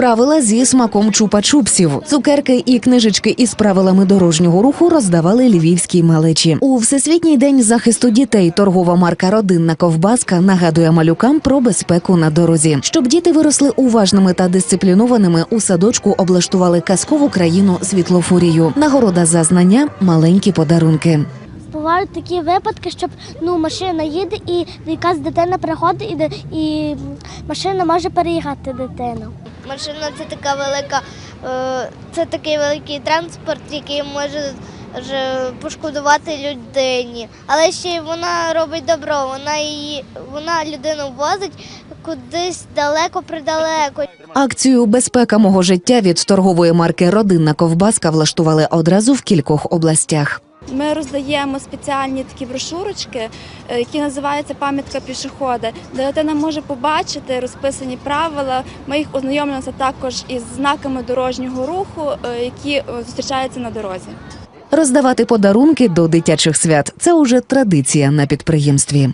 правила зі смаком чупа-чупсів. Цукерки і книжечки із правилами дорожнього руху роздавали львівські малечі. У всесвітній день захисту дітей торгова марка Родинна ковбаска нагадує малюкам про безпеку на дорозі. Щоб діти виросли уважними та дисциплінованими, у садочку облаштували казкову країну світлофурію. Нагорода за знання маленькі подарунки. Бувають такі випадки, щоб ну машина їде і якась дитина приходить, і, і машина може переїхати дитину. Машина це така велика, е, це такий великий транспорт, який може пошкодувати людині. Але ще й вона робить добро. Вона її, вона людину возить кудись далеко придалеко. Акцію Безпека мого життя від торгової марки Родинна ковбаска влаштували одразу в кількох областях. Ми роздаємо спеціальні такі брошурочки, е, які називаються пам'ятка пішохода, де дитина може побачити розписані правила. Ми їх ознайомлюємося також із знаками дорожнього руху, е, які е, зустрічаються на дорозі. Роздавати подарунки до дитячих свят це уже традиція на підприємстві.